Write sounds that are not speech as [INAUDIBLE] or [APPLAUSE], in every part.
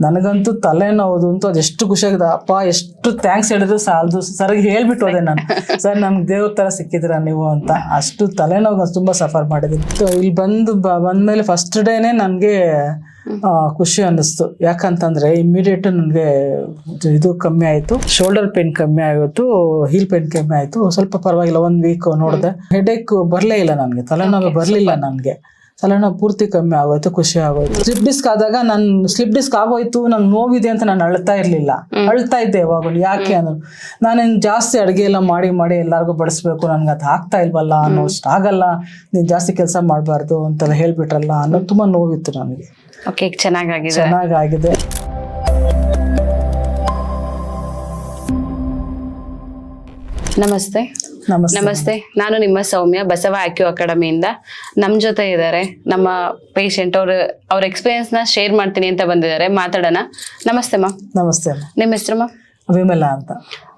ನನಗಂತೂ ತಲೆನೋದು ಅಂತೂ ಅದೆಷ್ಟು ಖುಷಿಯಾಗಿದೆ ಅಪ್ಪ ಎಷ್ಟು ಥ್ಯಾಂಕ್ಸ್ ಹೇಳಿದ್ರು ಸಾಲದು. ಸರ್ಗೆ ಹೇಳ್ಬಿಟ್ಟು ಹೋದೆ ನಾನು. ಸರ್ ನಮ್ಗೆ ದೇವ್ರ ಥರ ಸಿಕ್ಕಿದ್ರ ನೀವು ಅಂತ. ಅಷ್ಟು ತಲೆನೋವು ತುಂಬ ಸಫರ್ ಮಾಡಿದ್ದೀನಿ ಇಲ್ಲಿ ಬಂದು ಬ- ಬಂದ್ಮೇಲೆ ಫಸ್ಟ್ ಡೇನೇ ನನಗೆ ಖುಷಿ ಅನ್ನಿಸ್ತು. ಯಾಕಂತಂದ್ರೆ ಇಮಿಡಿಯೇಟ್ ನನಗೆ ಇದು ಕಮ್ಮಿ ಆಯಿತು. ಶೋಲ್ಡರ್ ಪೇನ್ ಕಮ್ಮಿ ಆಯಿತು ಹೀಲ್ ಪೇನ್ ಕಮ್ಮಿ ಆಯಿತು. ಸ್ವಲ್ಪ ಪರವಾಗಿಲ್ಲ ಒಂದು ವೀಕ್ ನೋಡಿದೆ. ಹೆಡೇಕ್ ಬರಲೇ ಇಲ್ಲ ನನಗೆ. ತಲೆನೋವು ಬರಲಿಲ್ಲ ನನಗೆ. ತಲೆನೋವು ಪೂರ್ತಿ ಕಮ್ಮಿ ಆಗೋಯ್ತು ಖುಷಿ ಆಗೋಯ್ತು. ಸ್ಲಿಪ್ ಡಿಸ್ಕ್ ಆದಾಗ ನಾನು ಸ್ಲಿಪ್ ಡಿಸ್ಕ್ ಆಗೋಯ್ತು ನಂಗೆ ನೋವಿದೆ ಅಂತ ನಾನು ಅಳ್ತಾ ಇರಲಿಲ್ಲ. ಅಳ್ತಾ ಇದ್ದೆ ಯಾವಾಗಲೂ ಯಾಕೆ ಅಂದ್ರೆ. ನಾನು ಜಾಸ್ತಿ ಅಡುಗೆ ಎಲ್ಲ ಮಾಡಿ ಮಾಡಿ ಎಲ್ಲರಿಗೂ ಬಡಿಸ್ಬೇಕು ನನ್ಗೆ ಅದು ಆಗ್ತಾ ಇಲ್ವಲ್ಲ ಅನ್ನೋಷ್ಟು ಆಗಲ್ಲ ನೀನು ಜಾಸ್ತಿ ಕೆಲಸ ಮಾಡಬಾರ್ದು ಅಂತೆಲ್ಲ ಹೇಳ್ಬಿಟ್ರಲ್ಲ ಅನ್ನೋದು ತುಂಬ ನೋವಿತ್ತು ನನಗೆ. ಓಕೆ ಚೆನ್ನಾಗಾಗಿದೆ. ಚೆನ್ನಾಗಾಗಿದೆ. ನಮಸ್ತೆ. ನಮಸ್ತೆ. ನಮಸ್ತೆ. ನಾನು ನಿಮ್ಮ ಸೌಮ್ಯ ಬಸವ ಆಕ್ಯೂ ಅಕಾಡೆಮಿಯಿಂದ. ನಮ್ಮ ಜೊತೆ ಇದ್ದಾರೆ ನಮ್ಮ ಪೇಷಂಟ್ ಅವರು ಅವ್ರ ಎಕ್ಸ್ಪೀರಿಯನ್ಸ್ನ ಶೇರ್ ಮಾಡ್ತೀನಿ ಅಂತ ಬಂದಿದ್ದಾರೆ. ಮಾತಾಡೋಣ. ನಮಸ್ತೆ ಮ್ಯಾಮ್ ನಮಸ್ತೆ ನಿಮ್ಮ ಹೆಸರು ಮ್ಯಾಮ್ ವಿಮಲಾ ಅಂತ.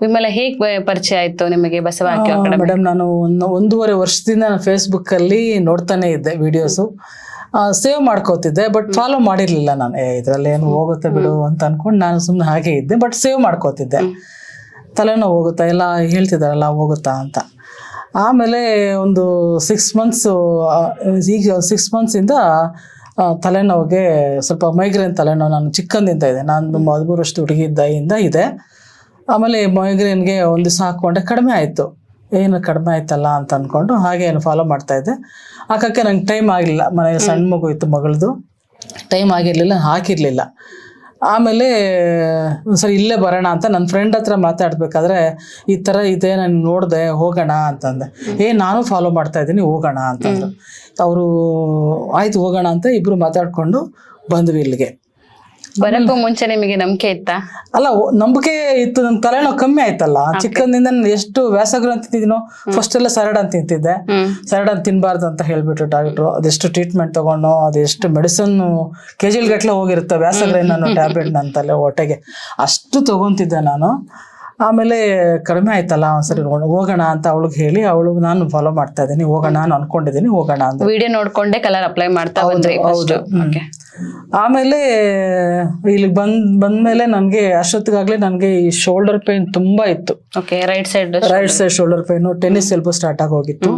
ವಿಮಲ ಹೇಗೆ ಪರಿಚಯ ಆಯ್ತು ನಿಮಗೆ ಬಸವ ಆಕ್ಯೂ ಅಕಾಡೆಮಿ? ಮೇಡಮ್ ನಾನು ಒಂದು ಒಂದೂವರೆ ವರ್ಷದಿಂದ ನಾನು ಫೇಸ್ಬುಕ್ಕಲ್ಲಿ ನೋಡ್ತಾನೆ ಇದ್ದೆ ವಿಡಿಯೋಸು ಸೇವ್ ಮಾಡ್ಕೋತಿದ್ದೆ ಬಟ್ ಫಾಲೋ ಮಾಡಿರಲಿಲ್ಲ ನಾನು. ಇದರಲ್ಲಿ ಏನು ಹೋಗುತ್ತೆ ಬಿಡು ಅಂತ ಅನ್ಕೊಂಡು ನಾನು ಸುಮ್ಮನೆ ಹಾಗೆ ಇದ್ದೆ ಬಟ್ ಸೇವ್ ಮಾಡ್ಕೋತಿದ್ದೆ. ತಲೆನೋವು ಹೋಗುತ್ತಾ, ಎಲ್ಲ ಹೇಳ್ತಿದ್ದಾರಲ್ಲ ಹೋಗುತ್ತಾ ಅಂತ. ಆಮೇಲೆ ಒಂದು ಸಿಕ್ಸ್ ಮಂತ್ಸು ಈಗ ಸಿಕ್ಸ್ ಮಂತ್ಸಿಂದ ತಲೆನೋವಿಗೆ ಸ್ವಲ್ಪ ಮೈಗ್ರೇನ್ ತಲೆನೋವು ನಾನು ಚಿಕ್ಕಂದಿಂದ ಇದೆ. ನಾನು ಹದಿಮೂರು ವರ್ಷದ ಹುಡುಗಿ ಇದ್ದಾಗಿಂದ ಇದೆ. ಆಮೇಲೆ ಮೈಗ್ರೇನ್ಗೆ ಒಂದು ದಿವಸ ಹಾಕ್ಕೊಂಡೆ ಕಡಿಮೆ ಆಯಿತು. ಏನು ಕಡಿಮೆ ಆಯ್ತಲ್ಲ ಅಂತ ಅಂದ್ಕೊಂಡು ಹಾಗೆ ಏನು ಫಾಲೋ ಮಾಡ್ತಾ ಇದ್ದೆ. ಹಾಕಕ್ಕೆ ನಂಗೆ ಟೈಮ್ ಆಗಲಿಲ್ಲ. ಮನೆಯಲ್ಲಿ ಸಣ್ಣ ಮಗು ಇತ್ತು ಮಗಳದು. ಟೈಮ್ ಆಗಿರಲಿಲ್ಲ, ಹಾಕಿರಲಿಲ್ಲ. ಆಮೇಲೆ ಸರಿ ಇಲ್ಲೇ ಬರೋಣ ಅಂತ ನನ್ನ ಫ್ರೆಂಡ್ ಹತ್ರ ಮಾತಾಡ್ಬೇಕಾದ್ರೆ ಈ ಥರ ಇದೆ ನಾನು ನೋಡಿದೆ ಹೋಗೋಣ ಅಂತಂದೆ. ಏ ನಾನು ಫಾಲೋ ಮಾಡ್ತಾ ಇದ್ದೀನಿ ಹೋಗೋಣ ಅಂತಂದ್ರು. ಅವರು ಆಯ್ತು ಹೋಗೋಣ ಅಂತ ಇಬ್ಬರು ಮಾತಾಡ್ಕೊಂಡು ಬಂದ್ವಿ ಇಲ್ಲಿಗೆ. ಬರಕ್ಕೂ ಮುಂಚೆ ನಿಮಗೆ ನಂಬಿಕೆ ಇತ್ತಾ? ಅಲ್ಲ ನಂಬಿಕೆ ಇತ್ತು ನನ್ನ ತಲೆನೋ ಕಮ್ಮಿ ಆಯ್ತಲ್ಲ. ಚಿಕ್ಕಂದಿಂದ ನಾನು ಎಷ್ಟು ವ್ಯಾಸಗ್ರ ಅಂತ ತಿಂತಿದ್ದೀನೋ ಫಸ್ಟ್ ಎಲ್ಲ ಸರಡ್ ಅಂತ ತಿಂತಿದ್ದೆ. ಸರಡ್ ಅಂತ ತಿನ್ಬಾರ್ದು ಅಂತ ಹೇಳ್ಬಿಟ್ಟು ಡಾಕ್ಟ್ರು ಅದೆಷ್ಟು ಟ್ರೀಟ್ಮೆಂಟ್ ತಗೊಂಡು ಅದೆಷ್ಟು ಮೆಡಿಸನ್ ಕೆ ಜಿಲ್ ಗಟ್ಲೆ ಹೋಗಿರುತ್ತೆ ವ್ಯಾಸಗ್ರೆ ನಾನು ಟ್ಯಾಬ್ಲೆಟ್ ನನ್ನ ತಲೆ ಹೊಟ್ಟೆಗೆ ಅಷ್ಟು ತಗೊಂತಿದ್ದೆ ನಾನು. ಆಮೇಲೆ ಕಡಿಮೆ ಆಯ್ತಲ್ಲ ಒಂದ್ಸರಿ ಹೋಗೋಣ ಅಂತ ಅವಳಿಗೆ ಹೇಳಿ ಅವಳು ನಾನು ಫಾಲೋ ಮಾಡ್ತಾ ಇದ್ದೀನಿ. ಹೋಗೋಣ ನಾನು ಅನ್ಕೊಂಡಿದ್ದೀನಿ ಹೋಗೋಣ ಅಂತ. ವಿಡಿಯೋ ನೋಡ್ಕೊಂಡೆ ಕಲರ್ ಅಪ್ಲೈ ಮಾಡ್ತಾ ಬಂದ್ರಿ ಆಮೇಲೆ ಇಲ್ಲಿಗೆ ಬಂದ್ ಬಂದ್ಮೇಲೆ ನನಗೆ ಅಷ್ಟೊತ್ತಿಗಾಗಲೇ ನನಗೆ ಈ ಶೋಲ್ಡರ್ ಪೇನ್ ತುಂಬಾ ಇತ್ತು. Okay right side right side shoulder pain tennis elbow start ಆಗಿ ಹೋಗಿತ್ತು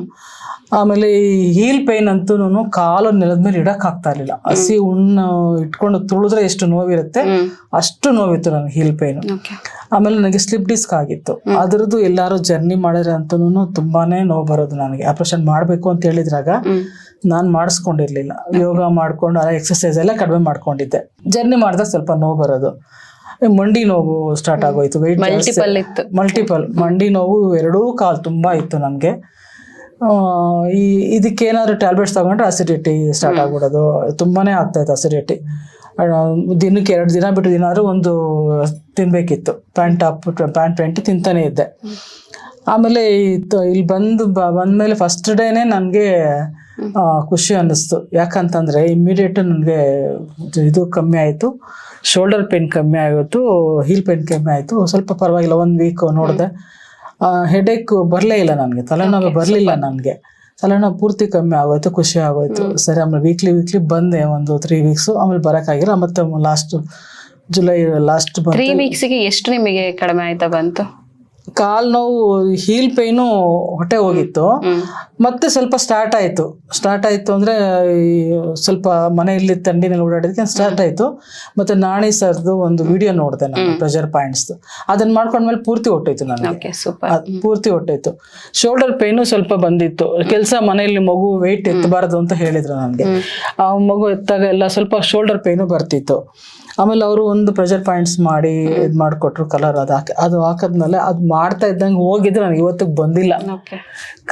ಆಮೇಲೆ ಈ ಹೀಲ್ ಪೇನ್ ಅಂತೂ ಕಾಲು ನೆಲದ ಮೇಲೆ ಇಡಕ್ ಆಗ್ತಾ ಇರಲಿಲ್ಲ. ಹಸಿ ಹುಣ್ಣು ಇಟ್ಕೊಂಡು ತುಳಿದ್ರೆ ಎಷ್ಟು ನೋವಿರುತ್ತೆ ಅಷ್ಟು ನೋವಿತ್ತು ನನಗೆ ಹೀಲ್ ಪೇನ್ ಆಮೇಲೆ ನನಗೆ ಸ್ಲಿಪ್ ಡಿಸ್ಕ್ ಆಗಿತ್ತು. ಅದರದ್ದು ಎಲ್ಲಾರು ಜರ್ನಿ ಮಾಡಿದ್ರೆ ಅಂತೂ ತುಂಬಾನೇ ನೋವು ಬರೋದು ನನಗೆ. ಆಪರೇಷನ್ ಮಾಡಬೇಕು ಅಂತ ಹೇಳಿದ್ರಾಗ ನಾನು ಮಾಡಿಸ್ಕೊಂಡಿರ್ಲಿಲ್ಲ. ಯೋಗ ಮಾಡ್ಕೊಂಡು ಎಕ್ಸಸೈಸ್ ಎಲ್ಲ ಕಡಿಮೆ ಮಾಡ್ಕೊಂಡಿದ್ದೆ. ಜರ್ನಿ ಮಾಡಿದಾಗ ಸ್ವಲ್ಪ ನೋವು ಬರೋದು. ಮಂಡಿ ನೋವು ಸ್ಟಾರ್ಟ್ ಆಗೋಯ್ತು. ವೆಯ್ಟ್ ಮಲ್ಟಿಪಲ್ ಇತ್ತು. ಮಲ್ಟಿಪಲ್ ಮಂಡಿ ನೋವು ಎರಡೂ ಕಾಲು ತುಂಬ ಇತ್ತು ನನಗೆ. ಈ ಇದಕ್ಕೇನಾದ್ರು ಟ್ಯಾಬ್ಲೆಟ್ಸ್ ತಗೊಂಡ್ರೆ ಅಸಿಡಿಟಿ ಸ್ಟಾರ್ಟ್ ಆಗ್ಬಿಡೋದು. ತುಂಬಾನೇ ಆಗ್ತಾಯಿತ್ತು ಅಸಿಡಿಟಿ ದಿನಕ್ಕೆ ಎರಡು ದಿನ ಬಿಟ್ಟು ದಿನ ಆದ್ರೂ ಒಂದು ತಿನ್ಬೇಕಿತ್ತು. ಪ್ಯಾಂಟ್ ಟಾಪ್ ಪ್ಯಾಂಟ್ ಪ್ಯಾಂಟ್ ತಿಂತಾನೆ ಇದ್ದೆ. ಆಮೇಲೆ ಇಲ್ಲಿ ಬಂದು ಬಂದ್ಮೇಲೆ ಬಂದಮೇಲೆ ಫಸ್ಟ್ ಡೇನೆ ನನಗೆ ಖುಷಿ ಅನ್ನಿಸ್ತು. ಯಾಕಂತಂದರೆ ಇಮ್ಮಿಡಿಯೇಟ್ ನನಗೆ ಇದು ಕಮ್ಮಿ ಆಯಿತು. ಶೋಲ್ಡರ್ ಪೇನ್ ಕಮ್ಮಿ ಆಯಿತು ಹೀಲ್ ಪೇನ್ ಕಮ್ಮಿ ಆಯಿತು. ಸ್ವಲ್ಪ ಪರವಾಗಿಲ್ಲ ಒಂದು ವೀಕ್ ನೋಡಿದೆ. ಹೆಡೇಕ್ ಬರಲೇ ಇಲ್ಲ ನನಗೆ. ತಲೆನೋವು ಬರಲಿಲ್ಲ ನನಗೆ. ತಲೆನೋವು ಪೂರ್ತಿ ಕಮ್ಮಿ ಆಗೋಯ್ತು ಖುಷಿ ಆಗೋಯ್ತು. ಸರಿ ಆಮೇಲೆ ವೀಕ್ಲಿ ವೀಕ್ಲಿ ಬಂದೆ ಒಂದು ತ್ರೀ ವೀಕ್ಸ್ ಆಮೇಲೆ ಬರೋಕ್ಕಾಗಿಲ್ಲ ಮತ್ತೆ ಲಾಸ್ಟ್ ಜುಲೈ ಲಾಸ್ಟ್ ತ್ರೀ ವೀಕ್ಸ್ಗೆ ಎಷ್ಟು ನಿಮಗೆ ಕಡಿಮೆ ಆಯ್ತಾ ಬಂತು? ಕಾಲ್ ನೋವು ಹೀಲ್ ಪೈನು ಹೊಟ್ಟೆ ಹೋಗಿತ್ತು. ಮತ್ತೆ ಸ್ವಲ್ಪ ಸ್ಟಾರ್ಟ್ ಆಯಿತು. ಸ್ಟಾರ್ಟ್ ಆಯಿತು ಅಂದರೆ ಸ್ವಲ್ಪ ಮನೆಯಲ್ಲಿ ಥಂಡಿನಲ್ಲಿ ಓಡಾಡೋದಕ್ಕೆ ಸ್ಟಾರ್ಟ್ ಆಯಿತು. ಮತ್ತೆ ನಾಣಿ ಸರ್ದು ಒಂದು ವಿಡಿಯೋ ನೋಡಿದೆ ನಾನು ಪ್ರೆಷರ್ ಪಾಯಿಂಟ್ಸ್ದು ಅದನ್ನ ಮಾಡ್ಕೊಂಡ್ಮೇಲೆ ಪೂರ್ತಿ ಹೊಟ್ಟೋಯ್ತು ನನಗೆ. ಪೂರ್ತಿ ಹೊಟ್ಟೋಯ್ತು. ಶೋಲ್ಡರ್ ಪೇನು ಸ್ವಲ್ಪ ಬಂದಿತ್ತು. ಕೆಲಸ ಮನೆಯಲ್ಲಿ ಮಗು ವೆಯ್ಟ್ ಎತ್ತಬಾರದು ಅಂತ ಹೇಳಿದ್ರು ನನಗೆ. ಆ ಮಗು ಎತ್ತಾಗ ಎಲ್ಲ ಸ್ವಲ್ಪ ಶೋಲ್ಡರ್ ಪೇನು ಬರ್ತಿತ್ತು. ಆಮೇಲೆ ಅವರು ಒಂದು ಪ್ರೆಷರ್ ಪಾಯಿಂಟ್ಸ್ ಮಾಡಿ ಇದು ಮಾಡಿಕೊಟ್ರು ಕಲರ್ ಅದು ಹಾಕಿ ಅದು ಹಾಕದ್ಮೇಲೆ ಅದು ಮಾಡ್ತಾ ಇದ್ದಂಗೆ ಹೋಗಿದ್ರೆ ನನಗೆ ಇವತ್ತಿಗೆ ಬಂದಿಲ್ಲ.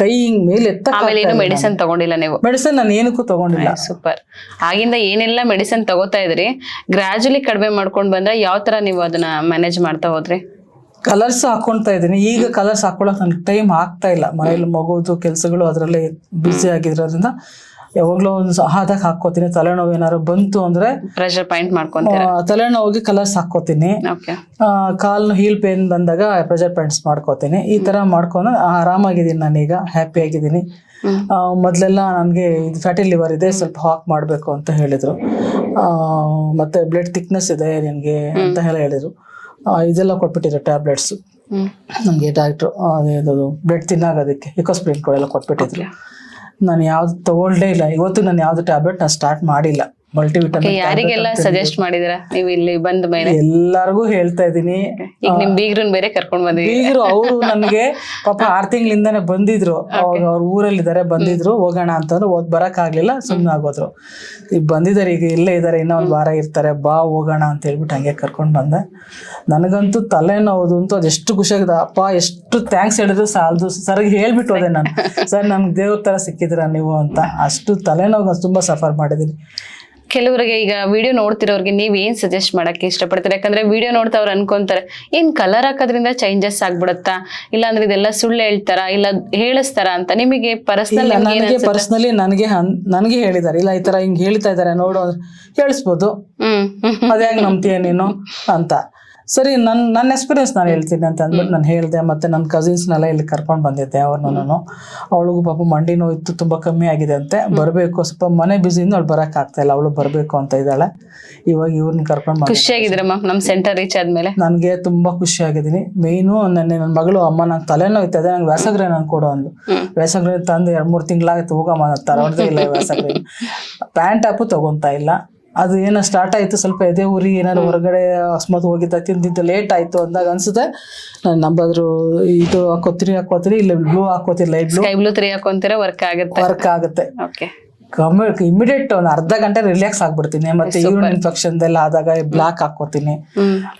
ಕೈ ಹಿಂಗ್ ಮೇಲೆ ಎತ್ತ ಆಮೇಲೆ ಏನು ಮೆಡಿಸಿನ್ ತಗೊಂಡಿಲ್ಲ ನೀವು? ಮೆಡಿಸಿನ್ ನಾನು ಏನಕ್ಕೂ ತಗೊಂಡಿಲ್ಲ. ಸೂಪರ್ ಆಗಿಂದ ಏನೆಲ್ಲ ಮೆಡಿಸಿನ್ ತಗೋತಾ ಇದ್ರಿ? ಗ್ರಾಜುಲಿ ಕಡಿಮೆ ಮಾಡ್ಕೊಂಡು ಬಂದ್ರೆ ಯಾವ ತರ ನೀವು ಅದನ್ನ ಮ್ಯಾನೇಜ್ ಮಾಡ್ತಾ ಹೋದ್ರಿ? ಕಲರ್ಸ್ ಹಾಕೊಂತಾ ಇದ್ದೀನಿ. ಈಗ ಕಲರ್ಸ್ ಹಾಕೊಳಕ್ ನನಗೆ ಟೈಮ್ ಆಗ್ತಾ ಇಲ್ಲ. ಮನೇಲಿ ಮಗುದು ಕೆಲಸಗಳು ಅದರಲ್ಲೇ ಬ್ಯುಸಿ ಆಗಿರೋದ್ರಿಂದ. ಯಾವಾಗಲೂ ಒಂದು ಆದಾಗ ಹಾಕೋತೀನಿ ತಲೆನೋವು ಏನಾದ್ರು ಬಂತು ಅಂದ್ರೆ ಪ್ರೆಷರ್ ಪಾಯಿಂಟ್ ಮಾಡ್ಕೊಂತೀನಿ ತಲೆನೋವಿಗೆ ಕಲರ್ಸ್ ಹಾಕೋತೀನಿ ಕಾಲು ಹೀಲ್ ಪೇನ್ ಬಂದಾಗ ಪ್ರೆಷರ್ ಪಾಯಿಂಟ್ಸ್ ಮಾಡ್ಕೋತೀನಿ. ಈ ತರ ಮಾಡ್ಕೊಂಡು ಆರಾಮಾಗಿದ್ದೀನಿ ನಾನೀಗ ಹ್ಯಾಪಿ ಆಗಿದ್ದೀನಿ. ಮೊದಲೆಲ್ಲ ನನಗೆ ಇದು ಫ್ಯಾಟಿ ಲಿವರ್ ಇದೆ ಸ್ವಲ್ಪ ಹಾಕ್ ಮಾಡಬೇಕು ಅಂತ ಹೇಳಿದ್ರು. ಮತ್ತೆ ಬ್ಲಡ್ ಥಿಕ್ನೆಸ್ ಇದೆ ನಿನಗೆ ಅಂತ ಎಲ್ಲ ಹೇಳಿದ್ರು. ಇದೆಲ್ಲ ಕೊಟ್ಬಿಟ್ಟಿದ್ರು ಟ್ಯಾಬ್ಲೆಟ್ಸು ನಮಗೆ ನನಗೆ ಡಾಕ್ಟ್ರು ಬ್ಲಡ್ ತಿನ್ನಾಗೋದಕ್ಕೆ ಇಕೋಸ್ಪ್ರಿನ್ ಕೊಡೆಲ್ಲ ಕೊಟ್ಬಿಟ್ಟಿದ್ರು. ನಾನು ಯಾವ್ದು ತಗೊಳ್ಳೇ ಇಲ್ಲ. ಇವತ್ತು ನಾನು ಯಾವ್ದು ಟ್ಯಾಬ್ಲೆಟ್ ನಾನು ಸ್ಟಾರ್ಟ್ ಮಾಡಿಲ್ಲ. ಮಲ್ಟಿವಿಟಮಿನ್ ಯಾರಿಗೆಲ್ಲ ಸಜೆಸ್ಟ್ ಮಾಡಿದಿರಾ ನೀವು ಇಲ್ಲಿ ಬಂದ ಮೇಲೆ? ಎಲ್ಲರಿಗೂ ಹೇಳ್ತಾ ಇದೀನಿ ಈಗ ನಿಮ್ ಬೀಗ್ರನ್ ಬೇರೆ ಕರ್ಕೊಂಡ್ ಬಂದಿದ್ದೀವಿ ಬೀಗರು ಅವರು ನನ್ಗೆ [LAUGHS] ಪಾಪ ಆರ್ ತಿಂಗಳಿಂದಾನೆ ಬಂದಿದ್ರು. ಅವ್ರು ಅವ್ರ ಊರಲ್ಲಿದ್ದಾರೆ ಬಂದಿದ್ರು. ಹೋಗೋಣ ಅಂತಂದ್ರೆ ಓದ್ ಬರಕ್ ಆಗ್ಲಿಲ್ಲ ಸುಮ್ಮನೆ ಆಗೋದ್ರು. ಈಗ ಬಂದಿದ್ದಾರೆ ಈಗ ಇಲ್ಲೇ ಇದ್ದಾರೆ ಇನ್ನೂ ಒಂದ್ ವಾರ ಇರ್ತಾರೆ ಬಾ ಹೋಗೋಣ ಅಂತ ಹೇಳ್ಬಿಟ್ಟು ಹಂಗೆ ಕರ್ಕೊಂಡ್ ಬಂದೆ. ನನಗಂತೂ ತಲೆನೋವುದು ಅಂತೂ ಅದೆಷ್ಟು ಖುಷಿಯಾಗಿದೆ ಅಪ್ಪ ಎಷ್ಟು ಥ್ಯಾಂಕ್ಸ್ ಹೇಳಿದ್ರು ಸಾಲದು. ಸರ್ಗೆ ಹೇಳ್ಬಿಟ್ಟು ಹೋದೆ ನಾನು. [LAUGHS] ಸರ್ ನನ್ಗೆ ದೇವ್ರ ತರ ಸಿಕ್ಕಿದ್ರ ನೀವು ಅಂತ. ಅಷ್ಟು ತಲೆನೋವು ತುಂಬಾ ಸಫರ್ ಮಾಡಿದ್ದೀನಿ. ಕೆಲವರಿಗೆ ಈಗ ವಿಡಿಯೋ ನೋಡ್ತಿರೋರಿಗೆ ನೀವು ಏನ್ ಸಜೆಸ್ಟ್ ಮಾಡಕ್ಕೆ ಇಷ್ಟಪಡ್ತೀರಾ? ಯಾಕಂದ್ರೆ ವಿಡಿಯೋ ನೋಡ್ತಾ ಅವ್ರು ಅನ್ಕೊಂತಾರೆ ಏನ್ ಕಲರ್ ಹಾಕೋದ್ರಿಂದ ಚೇಂಜಸ್ ಆಗ್ಬಿಡತ್ತಾ? ಇಲ್ಲ ಅಂದ್ರೆ ಇದೆಲ್ಲ ಸುಳ್ಳು ಹೇಳ್ತಾರಾ? ಇಲ್ಲ ಹೇಳಿಸ್ತಾರ ಅಂತ ನಿಮಗೆ ಪರ್ಸನಲ್ ನನಗೆ ಪರ್ಸ್ನಲಿ ನನಗೆ ನನಗೆ ಹೇಳಿದ್ದಾರೆ ಇಲ್ಲ ಈ ತರ ಹಿಂಗ್ ಹೇಳ್ತಾ ಇದ್ದಾರೆ ನೋಡು ಹೇಳಿಸ್ಬೋದು. ಹ್ಮ್ ಹ್ಮ್ ಅದೇ ನಂಬ್ತೀಯ ನೀನು ಅಂತ. ಸರಿ ನನ್ನ ನನ್ನ ಎಕ್ಸ್ಪೀರಿಯನ್ಸ್ ನಾನು ಹೇಳ್ತೀನಿ ಅಂತ ಅಂದ್ಬಿಟ್ಟು ನಾನು ಹೇಳಿದೆ ಮತ್ತೆ ನನ್ನ ಕಸಿನ್ಸ್ನೆಲ್ಲ ಇಲ್ಲಿ ಕರ್ಕೊಂಡು ಬಂದಿದ್ದೆ ಅವ್ರನ್ನೂ ಅವಳಿಗೂ ಪಾಪ ಮಂಡಿ ನೋವು ಇತ್ತು ತುಂಬ ಕಮ್ಮಿ ಆಗಿದೆ ಅಂತೆ. ಬರಬೇಕು ಸ್ವಲ್ಪ ಮನೆ ಬ್ಯುಸಿಯಿಂದ ಅವಳು ಬರಕ್ ಆಗ್ತಾ ಇಲ್ಲ ಅವಳು ಬರಬೇಕು ಅಂತ ಇದ್ದಾಳೆ. ಇವಾಗ ಇವ್ರನ್ನ ಕರ್ಕೊಂಡು ಬಂದ ಖುಷಿಯಾಗಿದ್ರೆ ಮ್ಯಾಮ್? ನಮ್ ಸೆಂಟರ್ ರೀಚ್ ಆದ್ಮೇಲೆ? ನನಗೆ ತುಂಬ ಖುಷಿ ಆಗಿದ್ದೀನಿ ಮೇಯ್ನು ನನ್ನ ನನ್ನ ಮಗಳು ಅಮ್ಮ ನಂಗೆ ತಲೆನೋಯ್ತದೆ ನಂಗೆ ವ್ಯಾಸಗ್ರೆ ನಾನು ಕೊಡು ಅಂದು ವ್ಯಾಸಗ್ರಹ ವ್ಯಾಸಗ್ರೆ ತಂದು ಎರಡು ಮೂರು ತಿಂಗಳಾಗ ಹೋಗಮ್ಮ ತರೋದೇ ಇಲ್ಲ ವ್ಯಾಸಗ್ರೆ [LAUGHS] ಪ್ಯಾಂಟ್ ಆಪು ತಗೊಂತಾ ಇಲ್ಲ. ಅದು ಏನೋ ಸ್ಟಾರ್ಟ್ ಆಯ್ತು ಸ್ವಲ್ಪ ಎದೆ ಉರಿ ಏನಾದ್ರು ಹೊರಗಡೆ ಅಸ್ಮತ್ ಹೋಗಿದ್ದ ತಿಂದಿದ್ದು ಲೇಟ್ ಆಯ್ತು ಅಂದಾಗ ಅನ್ಸುತ್ತೆ. ನಾನು ನಂಬಾದ್ರು ಇದು ಹಾಕೋತೀರಿ ಹಾಕೋತೀರಿ ಇಲ್ಲ ಬ್ಲೂ ಹಾಕೋತೀರಿ ಲೈಟ್ ಬ್ಲೂ ಬ್ಲೂ ತ್ರೀ ಹಾಕೊಂತೀರ ವರ್ಕ್ ಆಗುತ್ತೆ. ವರ್ಕ್ ಆಗುತ್ತೆ. ಓಕೆ ಇಮಿಡಿಯೇಟ್ ಒಂದು ಅರ್ಧ ಗಂಟೆ ರಿಲ್ಯಾಕ್ಸ್ ಆಗ್ಬಿಡ್ತೀನಿ. ಮತ್ತೆ ಯೂರಿನ್ ಇನ್ಫೆಕ್ಷನ್ ಎಲ್ಲ ಆದಾಗ ಬ್ಲಾಕ್ ಹಾಕೋತೀನಿ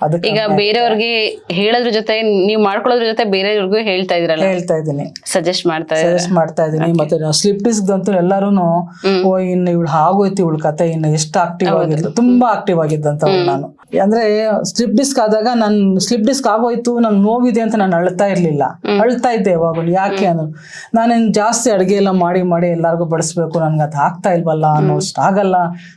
ಅದಕ್ಕೆ ಈಗ ಬೇರೆಯವ್ರಿಗೆ ಹೇಳೋದ್ರ ಜೊತೆ ನೀವು ಮಾಡ್ಕೊಳ್ಳೋದ್ರ ಜೊತೆ ಬೇರೆಯವ್ರಿಗೂ ಹೇಳ್ತಾ ಇದ್ರಲ್ಲ. ಹೇಳ್ತಾ ಇದ್ದೀನಿ. ಸಜೆಸ್ಟ್ ಮಾಡ್ತಾ ಸಜೆಸ್ಟ್ ಮಾಡ್ತಾ ಇದೀನಿ ಮತ್ತೆ ಸ್ಲಿಪ್ ಡಿಸ್ಕ್ ಅಂತೂ ಎಲ್ಲಾರು ಓ ಇನ್ನು ಇವಳು ಆಗೋಯ್ತು ಇವಳು ಕತೆ ಇನ್ನು ಎಷ್ಟು ಆಕ್ಟಿವ್ ಆಗಿದ್ದು ತುಂಬಾ ಆಕ್ಟಿವ್ ಆಗಿದ್ದಂತ ನಾನು. ಅಂದ್ರೆ ಸ್ಲಿಪ್ ಡಿಸ್ಕ್ ಆದಾಗ ನನ್ ಸ್ಲಿಪ್ ಡಿಸ್ಕ್ ಆಗೋಯ್ತು ನನ್ ನೋವಿದೆ ಅಂತ ನಾನು ಅಳ್ತಾ ಇರ್ಲಿಲ್ಲ. ಅಳ್ತಾ ಇದ್ದೆ ಯಾವಾಗಲೂ. ಯಾಕೆ ಅಂದ್ರೆ. ನಾನೇನ್ ಜಾಸ್ತಿ ಅಡ್ಗೆ ಎಲ್ಲ ಮಾಡಿ ಮಾಡಿ ಎಲ್ಲಾರ್ಗು ಬಡಿಸ್ಬೇಕು ನನ್ಗೆ ಅದು ಆಗ್ತಾ ಇಲ್ವಲ್ಲ ಅನ್ನೋಷ್ಟು ಆಗಲ್ಲ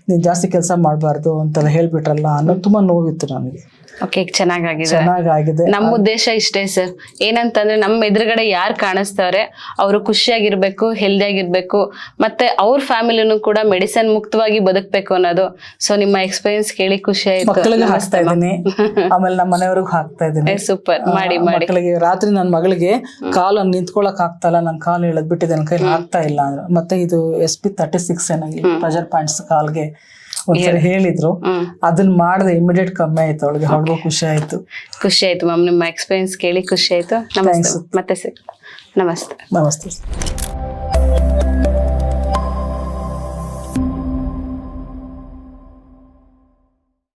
ನೀನ್ ಜಾಸ್ತಿ ಕೆಲಸ ಮಾಡಬಾರ್ದು ಅಂತೆಲ್ಲ ಹೇಳ್ಬಿಟ್ರಲ್ಲ ಅನ್ನೋ ತುಂಬಾ ನೋವಿತ್ತು ನನಗೆ. ಓಕೆ ಚೆನ್ನಾಗಾಗಿದೆ. ಚೆನ್ನಾಗಾಗಿದೆ. ನಮ್ಮ ಉದ್ದೇಶ ಇಷ್ಟೇ ಸರ್. ಏನಂತಂದ್ರೆ ನಮ್ಮ ಎದುರುಗಡೆ ಯಾರು ಕಾಣಿಸ್ತಾರೆ ಅವರು ಖುಷಿಯಾಗಿರ್ಬೇಕು ಹೆಲ್ದಿ ಆಗಿರ್ಬೇಕು ಮತ್ತೆ ಅವ್ರ ಫ್ಯಾಮಿಲಿನೂ ಕೂಡ ಮೆಡಿಸನ್ ಮುಕ್ತವಾಗಿ ಬದುಕಬೇಕು ಅನ್ನೋದು. ಸೊ ನಿಮ್ಮ ಎಕ್ಸ್ಪೀರಿಯನ್ಸ್ ಕೇಳಿ ಖುಷಿ ಆಯ್ತು. ಹಾಕ್ತಾ ಇದ್ದೀನಿ. ಆಮೇಲೆ ನಮ್ಮ ಮನೆಯವ್ರಿಗೂ ಹಾಕ್ತಾ ಇದ್ದೀನಿ. ಸೂಪರ್. ಮಾಡಿ ಮಾಡಿ. ಮಕ್ಕಳಿಗೆ ರಾತ್ರಿ ನನ್ನ ಮಗಳಿಗೆ ಕಾಲು ನಿಂತ್ಕೊಳಕ್ ಆಗ್ತಾ ಇಲ್ಲ ನನ್ನ ಕಾಲು ಎಳೆದ್ ಬಿಟ್ಟಿದೆ ನನ್ನ ಕೈಲಿ ಆಗ್ತಾ ಇಲ್ಲ ಅಂದ್ರೆ. ಮತ್ತೆ ಇದು ಎಸ್ ಪಿ ತರ್ಟಿ ಸಿಕ್ಸ್ ಏನಾಗಿ ಪ್ರೆಷರ್ ಪಾಯಿಂಟ್ಸ್ ಕಾಲ್ಗೆ ಒಂದ್ಸರಿ ಹೇಳಿದ್ರು. ಅದನ್ನ ಮಾಡಿದೆ ಇಮಿಡಿಯೇಟ್ ಕಮ್ಮಿ ಆಯ್ತು ಅವಳಿಗೆ. ಅವಳಿಗೂ ಖುಷಿ ಆಯ್ತು. ಖುಷಿ ಆಯ್ತು ಮ್ಯಾಮ್. ನಿಮ್ಮ ಎಕ್ಸ್ಪೀರಿಯನ್ಸ್ ಕೇಳಿ ಖುಷಿ ಆಯ್ತು. ನಮಸ್ತೆ. ಮತ್ತೆ ಸಿಗ್ ನಮಸ್ತೆ. ನಮಸ್ತೆ.